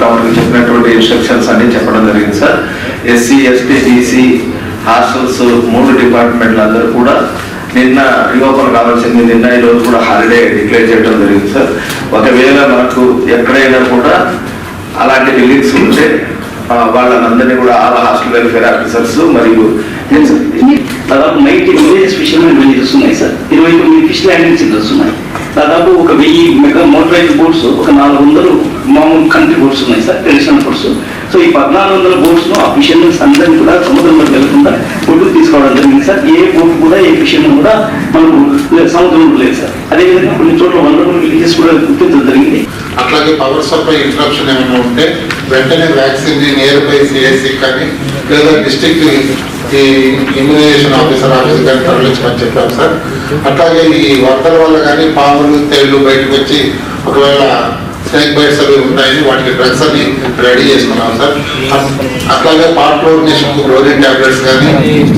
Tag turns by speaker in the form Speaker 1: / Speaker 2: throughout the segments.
Speaker 1: తమకు చెప్పినటువంటి ఇన్స్ట్రక్షన్స్ అన్ని చెప్పడం జరిగింది sir SC ST BC hostels మూడు డిపార్ట్మెంట్లు అందరూ కూడా నిన్న రీఓపెన్ కావాల్సింది నిన్న ఈ రోజు కూడా హాలిడే డిక్లేర్ చేయడం జరిగింది సార్ ఒకవేళ మనకు ఎక్కడైనా కూడా అలాంటి బిల్డింగ్స్ ఉంటే వాళ్ళందరినీ కూడా ఆల్ హాస్టల్ వెల్ఫేర్ ఆఫీసర్స్ మరియు
Speaker 2: దాదాపు నైన్టీ విలేజెస్ ఫిషర్మెన్ విలేజెస్ ఉన్నాయి సార్ ఇరవై తొమ్మిది ఫిష్ ల్యాండింగ్ సెంటర్స్ ఉన్నాయి దాదాపు ఒక వెయ్యి మెగా మోటరైజ్ బోట్స్ ఒక నాలుగు వందలు మామూలు కంట్రీ బోట్స్ ఉన్నాయి సార్ ట్రెడిషనల్ బోట్స్. సో ఈ పద్నాలుగు వందల బోట్స్ను ఆ ఫిషర్మెన్స్ అందరినీ కూడా సముద్రంలోకి వెళ్ళకుండా ఒడ్డుకు తీసుకోవడం జరిగింది సార్. ఏ బోట్ కూడా ఏ ఫిషర్మెన్ కూడా మనకు సముద్రంలో లేదు సార్. అదేవిధంగా కొన్ని చోట్ల వందల విలేజెస్ కూడా గుర్తించడం జరిగింది.
Speaker 3: అట్లాగే పవర్ సప్లై ఇంటరప్షన్ ఏమైనా ఉంటే వెంటనే వ్యాక్సిన్ నియర్ బై సిఎస్సి కానీ లేదా డిస్ట్రిక్ట్ ఈ ఇమ్యునైజేషన్ ఆఫీసర్ ఆఫీస్ కానీ తరలించమని చెప్పాం సార్. అట్లాగే ఈ వరదల వల్ల కానీ పాములు తేళ్ళు బయటకు వచ్చి ఒకవేళ స్నేక్ బైట్స్ అవి ఉంటాయని వాటికి డ్రగ్స్ అని రెడీ చేసుకున్నాం సార్. అట్లాగే అట్లాగే పార్ట్లోనేషన్ క్లోరిన్ టాబ్లెట్స్ కానీ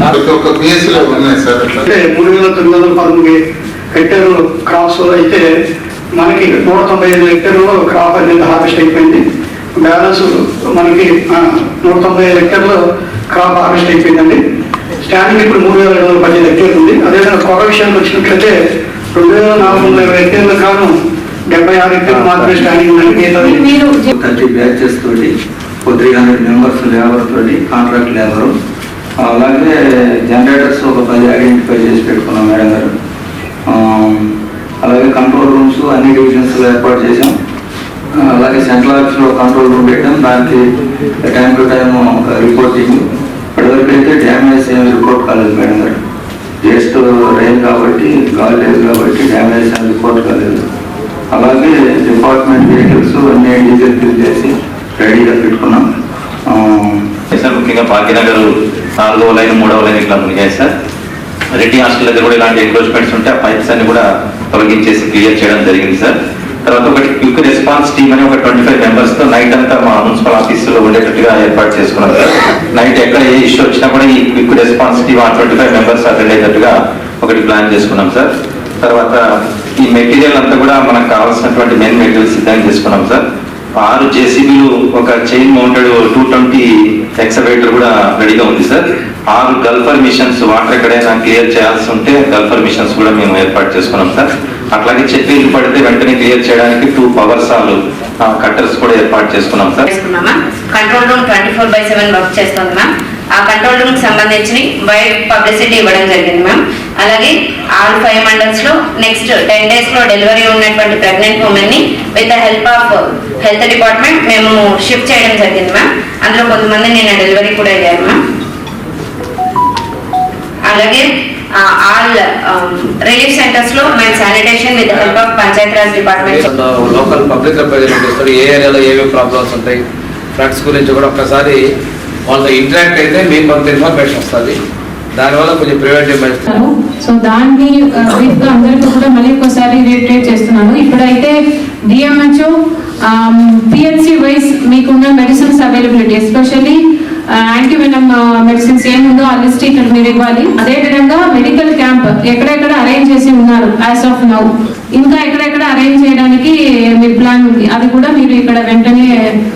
Speaker 3: ప్రతి ఒక్క పిఎస్సీలో ఉన్నాయి సార్
Speaker 4: అంటే మూడు వేల తొమ్మిది వందల పదమూడు హెక్టర్లు క్రాప్స్ అయితే మనకి నూట తొంభై ఐదు హెక్టర్లు క్రాప్ అనేది హార్వెస్ట్ అయిపోయింది. బ్యాలెన్స్ మనకి నూట తొంభై ఐదు హెక్టర్లు క్రాప్ హార్వెస్ట్ అయిపోయిందండి. స్టాండింగ్ ఇప్పుడు మూడు వేల ఐదు వందల పదిహేను హెక్టర్లు ఉంది. అదేవిధంగా కొర విషయానికి వచ్చినట్లయితే రెండు వేల నాలుగు వందల ఇరవై హెక్టర్లు కాను డెబ్బై ఆరు హెక్టర్లు మాత్రమే స్టాండింగ్ ఉందండి
Speaker 5: థర్టీ బ్యాచెస్ తోటి ఒక త్రీ హండ్రెడ్ మెంబర్స్ లేబర్ తోటి కాంట్రాక్ట్ లేబరు అలాగే జనరేటర్స్ ఒక పది ఐడెంటిఫై చేసి పెట్టుకున్నాం మేడం గారు. అలాగే కంట్రోల్ రూమ్స్ అన్ని డివిజన్స్ ఏర్పాటు చేసాం అలాగే సెంట్రల్ ఆఫీస్లో కంట్రోల్ రూమ్ పెట్టడం దానికి టైం టు టైం రిపోర్టింగ్ ఇప్పటివరకు అయితే డ్యామేజ్ ఏం రిపోర్ట్ కాలేదు మేడం గారు. జస్ట్ రైన్ కాబట్టి గాలి లేదు కాబట్టి డ్యామేజ్ అని రిపోర్ట్ కాలేదు. అలాగే డిపార్ట్మెంట్ వెహికల్స్ అన్ని డీజిల్ ఫిల్ చేసి రెడీగా పెట్టుకున్నాం.
Speaker 6: సార్ ముఖ్యంగా భాగ్యనగర్ నాలుగవ లైన్ మూడవ లైన్ ఇట్లా మునిగాయి సార్ రెడ్డి హాస్టల్ దగ్గర కూడా ఇలాంటి ఎంక్రోచ్మెంట్స్ ఉంటే ఆ పైప్స్ అన్ని కూడా తొలగించేసి క్లియర్ చేయడం జరిగింది సార్ తర్వాత ఒకటి క్విక్ రెస్పాన్స్ టీమ్ అని ఒక ట్వంటీ ఫైవ్ మెంబర్స్తో నైట్ అంతా మా మున్సిపల్ ఆఫీసులో ఉండేటట్టుగా ఏర్పాటు చేసుకున్నాం సార్ నైట్ ఎక్కడ ఏ ఇష్యూ వచ్చినా కూడా ఈ క్విక్ రెస్పాన్స్ టీమ్ ఆ ట్వంటీ ఫైవ్ మెంబర్స్ అటెండ్ అయ్యేటట్టుగా ఒకటి ప్లాన్ చేసుకున్నాం సార్ తర్వాత ఈ మెటీరియల్ అంతా కూడా మనకు కావాల్సినటువంటి మెయిన్ మెటీరియల్ సిద్ధం చేసుకున్నాం సార్ ఆరు జేసీబీలు ఒక chain mounted two twenty excavator కూడా రెడీగా ఉంది సార్ ఆరు గల్ఫర్ మిషన్స్ వాటర్ ఎక్కడైనా క్లియర్ చేయాల్సి ఉంటే గల్ఫర్ మిషన్స్ కూడా మేము ఏర్పాటు చేసుకున్నాం సార్ అట్లాగే చెట్లు ఇల్లు పడితే వెంటనే క్లియర్ చేయడానికి టూ పవర్ సాలు కట్టర్స్ కూడా ఏర్పాటు చేసుకున్నాం sir.
Speaker 7: Control room twenty four by seven work చేస్తుంది మ్యామ్ ఆ కంట్రోల్ రూమ్ సంబంధించి వైడ్ పబ్లిసిటీ ఇవ్వడం జరిగింది మ్యామ్ అలాగే ఆల్ ఫైవ్ మండల్స్లో నెక్స్ట్ టెన్ డేస్లో డెలివరీ ఉన్నటువంటి pregnant ఉమెన్ని with the help of health department మేము షిఫ్ట్ చేయడం జరిగింది మ్యామ్ అందులో కొంతమంది నేను డెలివరీ కూడా అయ్యారు మ్యామ్ అలాగే ఆల్ రిలీఫ్ సెంటర్స్లో మేము sanitation with help of panchayat raj department
Speaker 8: local public representative చేస్తారు ఏ ఏరియాలో ఏమేమి ప్రాబ్లమ్స్ ఉంటాయి ఫ్లడ్స్ గురించి కూడా ఒక్కసారి వాళ్ళతో ఇంటరాక్ట్ అయితే మీకు కొంత ఇన్ఫర్మేషన్ వస్తుంది. దానివల్ల కొంచెం ప్రివెంటివ్ మెజర్స్.
Speaker 9: సో దాన్ని బ్రీఫ్గా అందరితో కూడా మళ్ళీ ఒకసారి రిట్రేట్ చేస్తున్నాను. ఇప్పుడైతే డిఎంహెచ్ఓ పిహెచ్సి వైజ్ మీకున్న medicines availability especially antivenom medicines ఏముందో ఆ లిస్ట్ ఇక్కడ మీరు ఇవ్వాలి. అదేవిధంగా మెడికల్ క్యాంప్ ఎక్కడెక్కడ అరేంజ్ చేసి ఉన్నారు యాజ్ ఆఫ్ నౌ ఇంకా ఎక్కడెక్కడ అరేంజ్ చేయడానికి మీ ప్లాన్ ఉంది. అది కూడా మీరు ఇక్కడ వెంటనే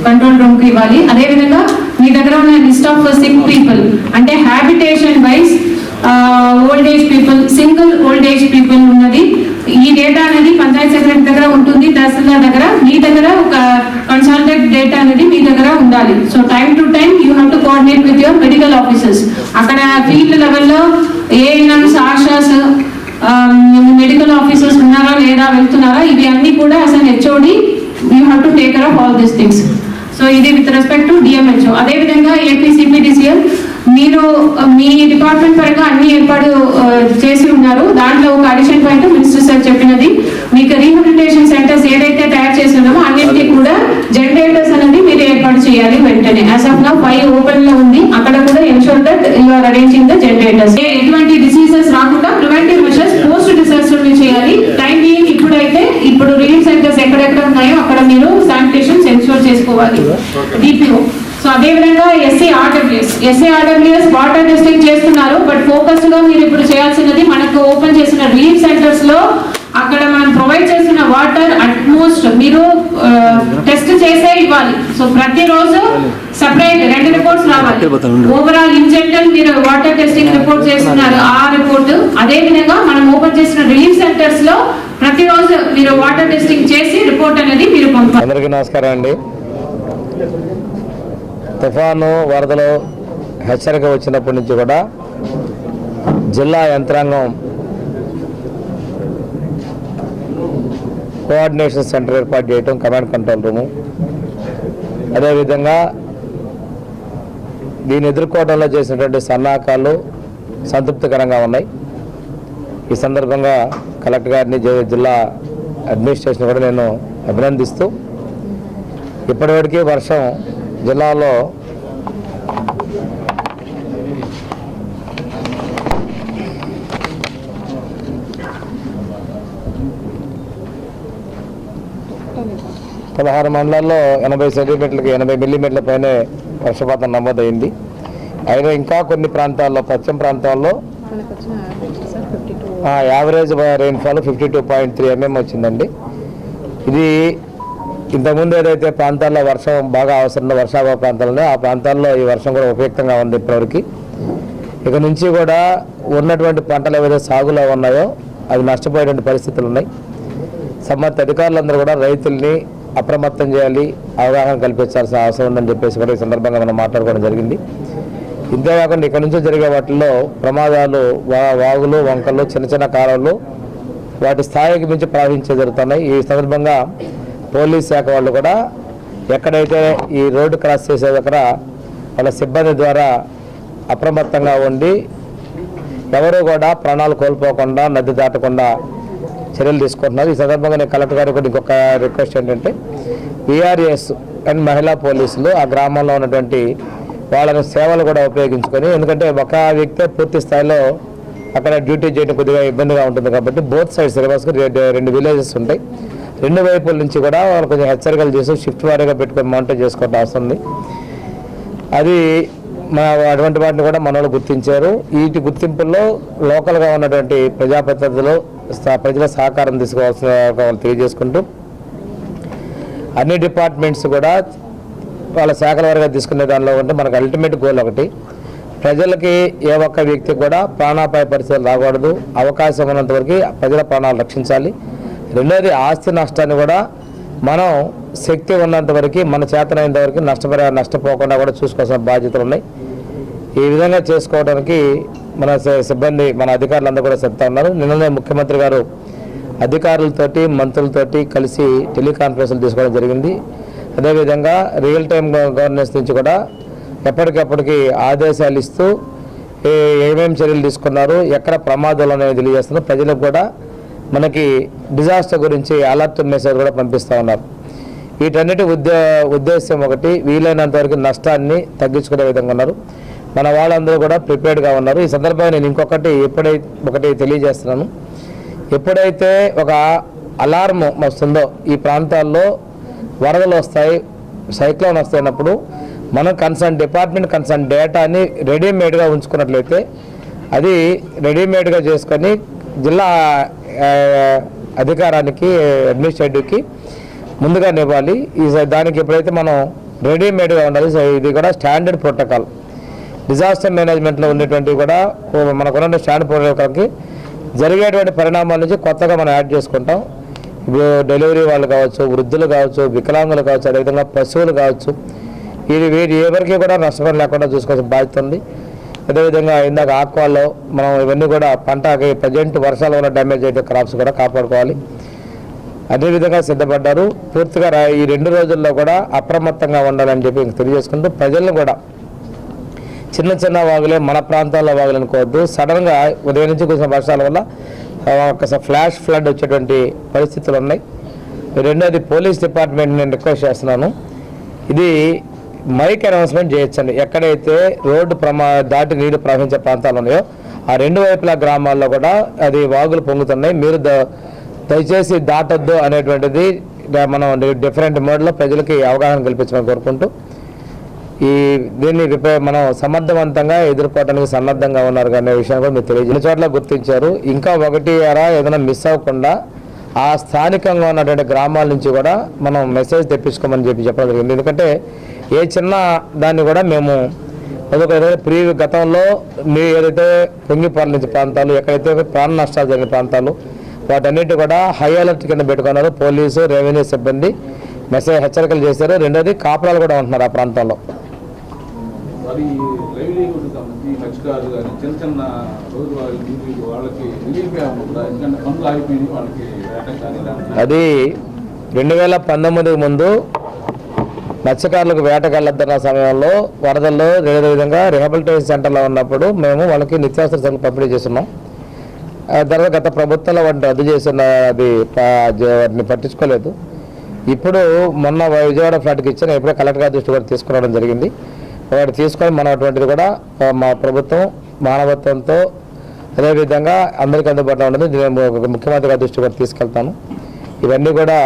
Speaker 9: కంట్రోల్ రూమ్కి ఇవ్వాలి. అదేవిధంగా మీ దగ్గర ఉన్న లిస్ట్ ఆఫ్ సిక్ పీపుల్ అంటే habitation wise old age people single old age people ఉన్నది. ఈ డేటా అనేది పంచాయత్ సెక్రటరీ దగ్గర ఉంటుంది తహసీల్దార్ దగ్గర. మీ దగ్గర ఒక కన్సల్టెంట్ డేటా అనేది మీ దగ్గర ఉండాలి. So time to time you have to coordinate with your medical officers అక్కడ ఫీల్డ్ లెవెల్లో ఏఎన్ఎంస్ ఆర్షాస్ మెడికల్ ఆఫీసర్స్ ఉన్నారా లేదా వెళ్తున్నారా ఇవి అన్ని కూడా అసలు HOD you have to take care of all these things so ఇది విత్ రెస్పెక్ట్ టు డిఎంహెచ్ఓ అదేవిధంగా ఏపీసీపీడీసీఎల్ మీరు మీ డిపార్ట్మెంట్ పరంగా అన్ని ఏర్పాటు చేసి ఉన్నారు. దాంట్లో ఒక అడిషన్ పాయింట్ మినిస్టర్ సార్ చెప్పినది. మీకు రీహాబిలిటేషన్ సెంటర్స్ ఏదైతే తయారు చేసి ఉన్నామో అన్నింటికి కూడా జనరేటర్స్ అనేది మీరు ఏర్పాటు చేయాలి వెంటనే. యాజ్ ఆఫ్ నౌ ఫైవ్ ఓపెన్లో ఉంది. అక్కడ కూడా ensure that you are arranging the generators ఎటువంటి డిసీజెస్ రాకుండా ప్రివెంటివ్ మెషర్స్ పోస్ట్ డిసాస్టర్ మీరు చేయాలి. టైం బీయింగ్ ఇప్పుడైతే ఇప్పుడు రిలీఫ్ సెంటర్స్ ఎక్కడెక్కడ ఉన్నాయో అక్కడ మీరు శానిటేషన్ ఎన్షూర్ చేసుకోవాలి. డిపిఓ సో అదే విధంగా SE RWS SE RWS water testing చేస్తున్నారు బట్ ఫోకస్గా మీరు ఇప్పుడు చేయాల్సినది మనకు ఓపెన్ చేసిన రిలీఫ్ సెంటర్స్లో అక్కడ మనం ప్రొవైడ్ చేసిన వాటర్ అట్మోస్ట్ మీరు టెస్ట్ చేసే ఇవ్వాలి. సో ప్రతిరోజు సపరేట్ రెండు రిపోర్ట్స్ రావాలి. ఓవరాల్ ఇన్ జనరల్ మీరు వాటర్ టెస్టింగ్ రిపోర్ట్ చేస్తున్నారు ఆ రిపోర్ట్ అదే విధంగా మనం ఓపెన్ చేసిన రిలీఫ్ సెంటర్స్లో ప్రతిరోజు మీరు వాటర్ టెస్టింగ్ చేసి రిపోర్ట్ అనేది మీరు పంపాలి.
Speaker 8: అందరికీ నమస్కారం అండి. తుఫాను వరదలు హెచ్చరిక వచ్చినప్పటి నుంచి కూడా జిల్లా యంత్రాంగం కోఆర్డినేషన్ సెంటర్ ఏర్పాటు చేయటం కమాండ్ కంట్రోల్ రూము. అదేవిధంగా దీన్ని ఎదుర్కోవడంలో చేసినటువంటి సన్నాహకాలు సంతృప్తికరంగా ఉన్నాయి. ఈ సందర్భంగా కలెక్టర్ గారిని జిల్లా అడ్మినిస్ట్రేషన్ కూడా నేను అభినందిస్తూ ఇప్పటివరకు వర్షం జిల్లాలో పదహారు మండలాల్లో ఎనభై సెంటీమీటర్లకి ఎనభై మిల్లీమీటర్ల పైనే వర్షపాతం నమోదైంది. అయినా ఇంకా కొన్ని ప్రాంతాల్లో పశ్చిమ ప్రాంతాల్లో average rainfall fifty two point three mm వచ్చిందండి. ఇది ఇంతకుముందు ఏదైతే ప్రాంతాల్లో వర్షం బాగా అవసరం వర్షాభావ ప్రాంతాల్లో ఆ ప్రాంతాల్లో ఈ వర్షం కూడా ఉపయుక్తంగా ఉంది ఇప్పటివరకు. ఇక నుంచి కూడా ఉన్నటువంటి పంటలు ఏవైతే సాగులో ఉన్నాయో అవి నష్టపోయేటువంటి పరిస్థితులు ఉన్నాయి. సంబంధిత అధికారులందరూ కూడా రైతుల్ని అప్రమత్తం చేయాలి అవగాహన కల్పించాల్సిన అవసరం ఉందని చెప్పేసి కూడా ఈ సందర్భంగా మనం మాట్లాడుకోవడం జరిగింది. ఇంతేకాకుండా ఇక్కడ నుంచి జరిగే వాటిల్లో ప్రమాదాలు వా- వాగులు వంకలు చిన్న చిన్న కాలువలు వాటి స్థాయికి మించి ప్రవహించే జరుగుతున్నాయి. ఈ సందర్భంగా పోలీస్ శాఖ వాళ్ళు కూడా ఎక్కడైతే ఈ రోడ్డు క్రాస్ చేసే దగ్గర వాళ్ళ సిబ్బంది ద్వారా అప్రమత్తంగా ఉండి ఎవరు కూడా ప్రాణాలు కోల్పోకుండా నది దాటకుండా చర్యలు తీసుకుంటున్నారు. ఈ సందర్భంగా నేను కలెక్టర్ గారికి కూడా ఇంకొక రిక్వెస్ట్ ఏంటంటే బీఆర్ఎస్ అండ్ మహిళా పోలీసులు ఆ గ్రామంలో ఉన్నటువంటి వాళ్ళని సేవలు కూడా ఉపయోగించుకొని ఎందుకంటే ఒక వ్యక్తే పూర్తి స్థాయిలో అక్కడ డ్యూటీ చేయడం కొద్దిగా ఇబ్బందిగా ఉంటుంది కాబట్టి బోత్ సైడ్స్ రివర్స్కి రెండు విలేజెస్ ఉంటాయి. రెండు వైపుల నుంచి కూడా వాళ్ళు కొంచెం హెచ్చరికలు చేసి షిఫ్ట్ వారీగా పెట్టుకొని మానిటర్ చేసుకోవడం వస్తుంది అది మా అటువంటి వాటిని కూడా మన వాళ్ళు గుర్తించారు. వీటి గుర్తింపుల్లో లోకల్గా ఉన్నటువంటి ప్రజాప్రతినిధులు ప్రజల సహకారం తీసుకోవాల్సిన వాళ్ళు తెలియజేసుకుంటూ అన్ని డిపార్ట్మెంట్స్ కూడా వాళ్ళ శాఖల వారిగా తీసుకునే దానిలో ఉంటే మనకు అల్టిమేట్ గోల్ ఒకటి. ప్రజలకి ఏ ఒక్క వ్యక్తి కూడా ప్రాణాపాయ పరిస్థితులు రాకూడదు. అవకాశం ఉన్నంత వరకు ప్రజల ప్రాణాలు రక్షించాలి. రెండోది ఆస్తి నష్టాన్ని కూడా మనం శక్తి ఉన్నంత వరకు మన చేతనైనంత వరకు నష్టపరి నష్టపోకుండా కూడా చూసుకోవాల్సిన బాధ్యతలు ఉన్నాయి. ఈ విధంగా చేసుకోవడానికి మన సిబ్బంది మన అధికారులందరూ కూడా చెప్తా ఉన్నారు. నిన్ననే ముఖ్యమంత్రి గారు అధికారులతోటి మంత్రులతోటి కలిసి టెలికాన్ఫరెన్స్లు తీసుకోవడం జరిగింది. అదేవిధంగా రియల్ టైం గవర్నెన్స్ నుంచి కూడా ఎప్పటికప్పటికి ఆదేశాలు ఇస్తూ ఏ- ఏమేమి చర్యలు తీసుకున్నారు ఎక్కడ ప్రమాదాలు అనేవి తెలియజేస్తున్నారు. ప్రజలకు కూడా మనకి డిజాస్టర్ గురించి అలర్ట్ మెసేజ్ కూడా పంపిస్తూ ఉన్నారు. వీటన్నిటి ఉద్దే ఉద్దేశం ఒకటి వీలైనంత వరకు నష్టాన్ని తగ్గించుకునే విధంగా ఉన్నారు. మన వాళ్ళందరూ కూడా ప్రిపేర్డ్గా ఉన్నారు. ఈ సందర్భంగా నేను ఇంకొకటి ఎప్పుడైతే ఒకటి తెలియజేస్తున్నాను. ఎప్పుడైతే ఒక అలారం వస్తుందో ఈ ప్రాంతాల్లో వరదలు వస్తాయి సైక్లోన్ వస్తున్నప్పుడు మనం కన్సర్న్ డిపార్ట్మెంట్ కన్సర్న్ డేటాని రెడీమేడ్గా ఉంచుకున్నట్లయితే అది రెడీమేడ్గా చేసుకొని జిల్లా అధికారానికి అడ్మినిస్ట్రేటివ్కి ముందుగా ఇవ్వాలి ఈ దానికి ఎప్పుడైతే మనం రెడీమేడ్గా ఉండాలి ఇది కూడా స్టాండర్డ్ ప్రోటోకాల్ డిజాస్టర్ మేనేజ్మెంట్లో ఉండేటువంటివి కూడా మనకున్న స్టాండర్డ్ ప్రోటోకాల్కి జరిగేటువంటి పరిణామాల నుంచి కొత్తగా మనం యాడ్ చేసుకుంటాం. ఇప్పుడు డెలివరీ వాళ్ళు కావచ్చు వృద్ధులు కావచ్చు వికలాంగులు కావచ్చు అదేవిధంగా పశువులు కావచ్చు ఇది వీటి ఎవరికి కూడా నష్టం లేకుండా చూసుకోవాల్సిన బాధ్యత ఉంది. అదేవిధంగా ఇందాక ఆక్వాల్లో మనం ఇవన్నీ కూడా పంటకి ప్రజెంట్ వర్షాల వల్ల డ్యామేజ్ అయితే క్రాప్స్ కూడా కాపాడుకోవాలి. అదేవిధంగా సిద్ధపడ్డారు. పూర్తిగా ఈ రెండు రోజుల్లో కూడా అప్రమత్తంగా ఉండాలని చెప్పి తెలియజేసుకుంటూ ప్రజలను కూడా చిన్న చిన్న వాగులే మన ప్రాంతాల్లో వాగులు అనుకోవద్దు. సడన్గా ఉదయం నుంచి కురిసిన వర్షాల వల్ల ఒకసారి ఫ్లాష్ ఫ్లడ్ వచ్చేటువంటి పరిస్థితులు ఉన్నాయి. రెండోది పోలీస్ డిపార్ట్మెంట్ నేను రిక్వెస్ట్ చేస్తున్నాను. ఇది మైక్ అనౌన్స్మెంట్ చేయొచ్చండి. ఎక్కడైతే రోడ్డు ప్రమా దాటి నీరు ప్రవహించే ప్రాంతాలు ఉన్నాయో ఆ రెండు వైపుల గ్రామాల్లో కూడా అది వాగులు పొంగుతున్నాయి. మీరు ద- దయచేసి దాటొద్దు అనేటువంటిది మనం డిఫరెంట్ మోడ్లో ప్రజలకి అవగాహన కల్పించమని కోరుకుంటూ ఈ దీన్ని మనం సమర్థవంతంగా ఎదుర్కోవడానికి సన్నద్ధంగా ఉన్నారు అనే విషయాన్ని కూడా మీరు తెలియజేసిన చోట్ల గుర్తించారు. ఇంకా ఒకటి అరా ఏదైనా మిస్ అవ్వకుండా ఆ స్థానికంగా ఉన్నటువంటి గ్రామాల నుంచి కూడా మనం మెసేజ్ తెప్పించుకోమని చెప్పి చెప్పడం జరిగింది. ఎందుకంటే ఏ చిన్న దాన్ని కూడా మేము అదొక ప్రీ గతంలో మీ ఏదైతే పొంగిపాలించే ప్రాంతాలు ఎక్కడైతే ప్రాణ నష్టాలు జరిగిన ప్రాంతాలు వాటన్నిటి కూడా హై అలర్ట్ కింద పెట్టుకున్నారు. పోలీసు రెవెన్యూ సిబ్బంది మెసేజ్ హెచ్చరికలు చేశారు. రెండోది కాపురాలు కూడా ఉంటున్నారు ఆ ప్రాంతంలో. అది రెండు వేల పంతొమ్మిది ముందు మత్స్యకారులకు వేటకెళ్ళొద్దన్న సమయంలో వరదల్లో వేరే విధంగా రిహాబిలిటేషన్ సెంటర్లో ఉన్నప్పుడు మేము వాళ్ళకి నిత్యావసర సరుకులు పంపిణీ చేస్తున్నాం. ఆ తర్వాత గత ప్రభుత్వంలో వాటిని రద్దు చేసిన అది వాటిని పట్టించుకోలేదు. ఇప్పుడు మొన్న విజయవాడ ఫ్లాట్కి ఇచ్చిన ఎప్పుడో కలెక్టర్ గారి దృష్టి కూడా తీసుకురావడం జరిగింది. వాటి తీసుకొని మనం అటువంటిది కూడా మా ప్రభుత్వం మానవత్వంతో అదేవిధంగా అందరికీ అందుబాటులో ఉండదు. నేను ఒక ముఖ్యమంత్రి గారి దృష్టి కూడా తీసుకెళ్తాను. ఇవన్నీ కూడా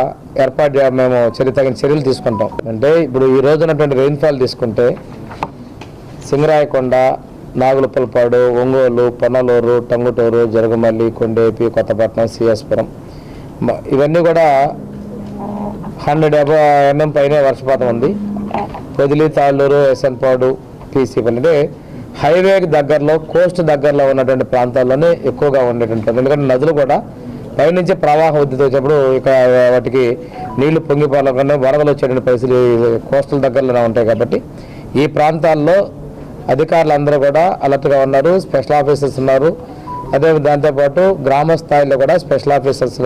Speaker 8: ఏర్పాటు మేము చర్య తగిన చర్యలు తీసుకుంటాం. అంటే ఇప్పుడు ఈ రోజు ఉన్నటువంటి రెయిన్ఫాల్ తీసుకుంటే సింగరాయకొండ నాగులపల్పాడు ఒంగోలు పొన్నలూరు టంగుటూరు జరుగుమల్లి కొండేపి కొత్తపట్నం సిఎస్పురం ఇవన్నీ కూడా హండ్రెడ్ అబో ఎంఎం పైనే వర్షపాతం ఉంది. పొదిలి తాళ్ళూరు ఎస్ఎన్పాడు పీసీ అంటే హైవేకి దగ్గరలో కోస్ట్ దగ్గరలో ఉన్నటువంటి ప్రాంతాల్లోనే ఎక్కువగా ఉండేటువంటి ఎందుకంటే నదులు కూడా పైనుంచి ప్రవాహం ఉద్దితో వచ్చినప్పుడు ఇక వాటికి నీళ్ళు పొంగిపోవాలకుండా వరదలు వచ్చేటువంటి పరిస్థితులు కోస్టల్ దగ్గరలోనే ఉంటాయి కాబట్టి ఈ ప్రాంతాల్లో అధికారులు అందరూ కూడా అలర్ట్గా ఉన్నారు స్పెషల్ ఆఫీసర్స్ ఉన్నారు. అదే దాంతోపాటు గ్రామ స్థాయిలో కూడా స్పెషల్ ఆఫీసర్స్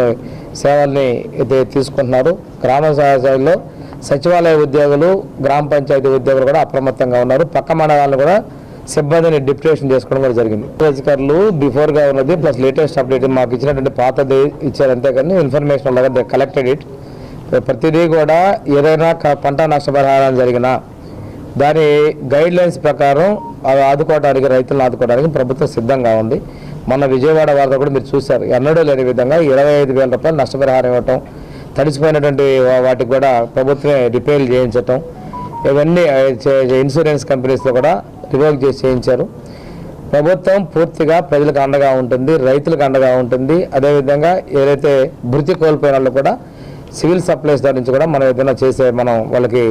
Speaker 8: సేవల్ని అయితే తీసుకుంటున్నారు. గ్రామ స్థాయిలో సచివాలయ ఉద్యోగులు గ్రామ పంచాయతీ ఉద్యోగులు కూడా అప్రమత్తంగా ఉన్నారు. పక్క మండలాలను కూడా సిబ్బందిని డిప్యూటేషన్ చేసుకోవడం కూడా జరిగింది. అధికారులు బిఫోర్గా ఉన్నది ప్లస్ లేటెస్ట్ అప్డేట్ మాకు ఇచ్చినటువంటి పాతది ఇచ్చారు అంతేకాని ఇన్ఫర్మేషన్ అలాగే కలెక్టెడ్ ఇట్. ప్రతిదీ కూడా ఏదైనా పంట నష్టపరిహారం జరిగినా దాని గైడ్ లైన్స్ ప్రకారం అవి ఆదుకోవడానికి రైతులను ఆదుకోవడానికి ప్రభుత్వం సిద్ధంగా ఉంది. మన విజయవాడ వార్త కూడా మీరు చూశారు. ఎన్నడూ లేని విధంగా ఇరవై ఐదు వేల రూపాయలు నష్టపరిహారం ఇవ్వటం తడిసిపోయినటువంటి వాటికి కూడా ప్రభుత్వమే రిపేర్లు చేయించటం ఇవన్నీ ఇన్సూరెన్స్ కంపెనీస్లో కూడా రివోక్ చేసి చేయించారు. ప్రభుత్వం పూర్తిగా ప్రజలకు అండగా ఉంటుంది రైతులకు అండగా ఉంటుంది. అదేవిధంగా ఏదైతే భృతి కోల్పోయిన వాళ్ళు కూడా సివిల్ సప్లైస్ దాని నుంచి కూడా మనం ఏదైనా చేసే మనం వాళ్ళకి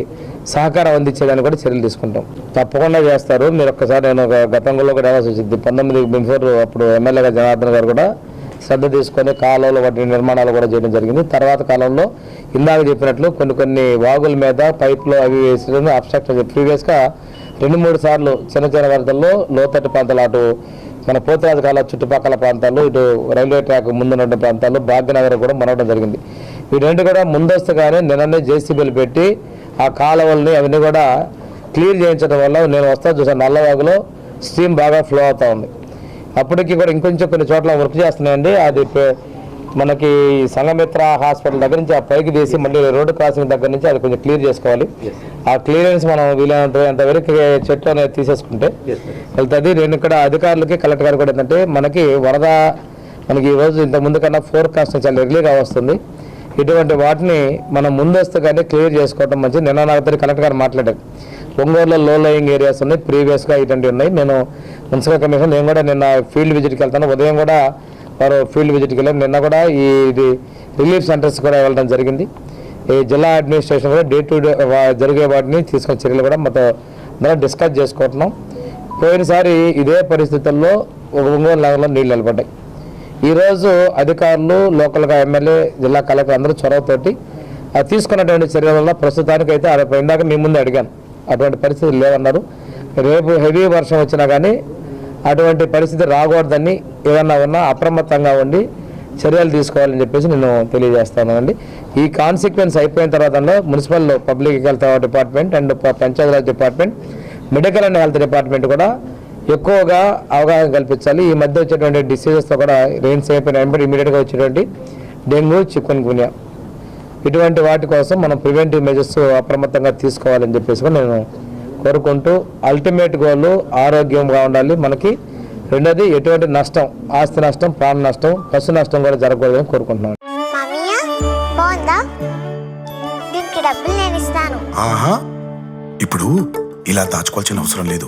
Speaker 8: సహకారం అందించేదాన్ని కూడా చర్యలు తీసుకుంటాం. తప్పకుండా చేస్తారు. మీరు ఒక్కసారి నేను ఒక గతంలో కూడా వెళ్ళాల్సి వచ్చింది పంతొమ్మిది బిఫోర్ అప్పుడు ఎమ్మెల్యేగా జనార్దన్ గారు కూడా శ్రద్ధ తీసుకొని కాలువలు వాటి నిర్మాణాలు కూడా చేయడం జరిగింది. తర్వాత కాలంలో ఇందాక చెప్పినట్లు కొన్ని కొన్ని వాగుల మీద పైప్లు అవి వేసి అబ్స్ట్రక్ట్ ప్రీవియస్గా రెండు మూడు సార్లు చిన్న చిన్న వరదల్లో లోతట్టు ప్రాంతాలు అటు మన పోతరాజు కాల చుట్టుపక్కల ప్రాంతాలు ఇటు రైల్వే ట్రాక్ ముందున్న ప్రాంతాలు భాగ్యనగర్ కూడా మనవడం జరిగింది. వీటన్నిటి కూడా ముందస్తుగానే నిన్ననే జేసీబీలు పెట్టి ఆ కాలువల్ని అవన్నీ కూడా క్లియర్ చేయించడం వల్ల నేను వస్తా చూసాను నల్లవాగులో స్ట్రీమ్ బాగా ఫ్లో అవుతా ఉంది. అప్పటికి కూడా ఇంకొంచెం కొన్ని చోట్ల వర్క్ చేస్తున్నాయండి. అది మనకి సంగమిత్ర హాస్పిటల్ దగ్గర నుంచి ఆ పైకి తీసి మళ్ళీ రోడ్డు క్రాసింగ్ దగ్గర నుంచి అది కొంచెం క్లియర్ చేసుకోవాలి. ఆ క్లియరెన్స్ మనం వీలైనంత అంతవరకు చెట్లు అనేది తీసేసుకుంటే వెళ్తుంది. నేను ఇక్కడ అధికారులకి కలెక్టర్ గారు కూడా ఏంటంటే మనకి వరద మనకి ఈ రోజు ఇంత ముందు కన్నా ఫోర్కాస్ట్ చాలా ఎర్లీగా వస్తుంది. ఇటువంటి వాటిని మనం ముందస్తుగానే క్లియర్ చేసుకోవడం మంచిది. నిన్న నాకు కలెక్టర్ గారు మాట్లాడారు. ఒంగోలులో లో లయింగ్ ఏరియాస్ ఉన్నాయి. ప్రీవియస్గా ఇటువంటివి ఉన్నాయి. నేను మున్సిపల్ కమిషన్ నేను కూడా నిన్న ఫీల్డ్ విజిట్కి వెళ్తాను. ఉదయం కూడా వారు ఫీల్డ్ విజిట్కి వెళ్ళారు నిన్న కూడా ఈ ఇది రిలీఫ్ సెంటర్స్ కూడా వెళ్ళడం జరిగింది. ఈ జిల్లా అడ్మినిస్ట్రేషన్ కూడా డే టు డే జరిగే వాటిని తీసుకున్న చర్యలు కూడా మొత్తం అందరం డిస్కస్ చేసుకుంటున్నాం. పోయినసారి ఇదే పరిస్థితుల్లో ఒక ఒంగోలు నగరంలో నీళ్ళు నిలబడ్డాయి. ఈరోజు అధికారులు లోకల్గా ఎమ్మెల్యే జిల్లా కలెక్టర్ అందరూ చొరవతోటి అది తీసుకున్నటువంటి చర్యల వల్ల ప్రస్తుతానికి అయితే అది ఇందాక మీ ముందు అడిగాను. అటువంటి పరిస్థితులు లేవన్నారు. రేపు హెవీ వర్షం వచ్చినా కానీ అటువంటి పరిస్థితి రాకూడదని ఏదన్నా ఉన్నా అప్రమత్తంగా ఉండి చర్యలు తీసుకోవాలని చెప్పేసి నేను తెలియజేస్తాను అండి ఈ కాన్సిక్వెన్స్ అయిపోయిన తర్వాత municipal public health department and Panchayati Raj department medical and health department కూడా ఎక్కువగా అవగాహన కల్పించాలి. ఈ మధ్య వచ్చేటువంటి డిసీజెస్తో కూడా రెయిన్స్ అయిపోయిన వెంబడి ఇమీడియట్గా వచ్చేటువంటి డెంగ్యూ చికున్ గునియా ఇటువంటి వాటి కోసం మనం ప్రివెంటివ్ మెజర్స్ అప్రమత్తంగా తీసుకోవాలని చెప్పేసి కూడా నేను కోరుకుంటూ అల్టిమేట్ గోల్ ఆరోగ్యంగా ఉండాలి. మనకి రెండోది ఎటువంటి నష్టం ఆస్తి నష్టం ప్రాణ నష్టం పశు నష్టం కూడా జరగకూడదని కోరుకుంటున్నాను
Speaker 10: ఇప్పుడు ఇలా దాచుకోవాల్సిన అవసరం లేదు.